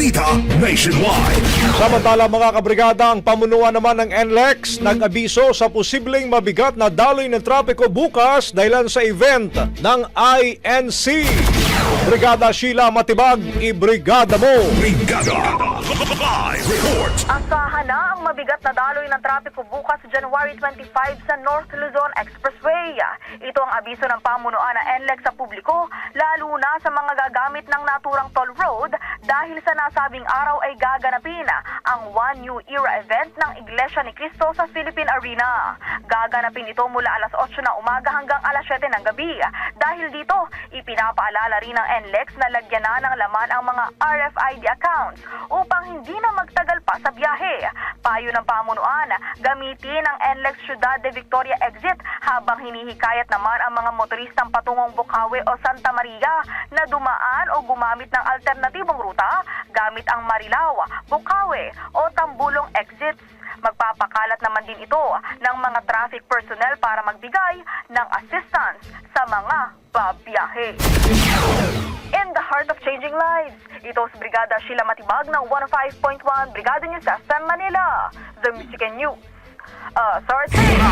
Balita Nationwide. Samantala mga kabrigada, ang pamunuan naman ng NLEX nag-abiso sa posibleng mabigat na daloy ng trapiko bukas dahilan sa event ng INC. Brigada Sheila Matibag, ibrigada mo! Brigada. Live report. Asahan na ang mabigat na daloy ng trapiko bukas January 25 sa North Luzon Expressway. Ito ang abiso ng pamunuan ng NLEX sa publiko, lalo na sa mga gagamit ng naturang toll road dahil sa nasabing araw ay gaganapin ang One New Era event ng Iglesia ni Cristo sa Philippine Arena. Gaganapin ito mula alas 8 ng umaga hanggang alas 7 ng gabi. Dahil dito, ipinapaalala rin ng NLEX na lagyan na ng laman ang mga RFID accounts upang hindi na magtagal pa sa biyahe. Payo ng pamunuan, gamitin ang NLEX Ciudad de Victoria exit habang hinihikayat naman ang mga motoristang patungong Bukawi o Santa Maria na dumaan o gumamit ng alternatibong ruta gamit ang Marilao, Bukawi o Tambulong exits. Magpapakalat naman din ito ng mga traffic personnel para magbigay ng assistance sa mga babiyahe. Heart of changing lives, ito si Brigada Sheila Matibag ng 105.1 Brigada News FM Manila, The Music News. Uh, sorry.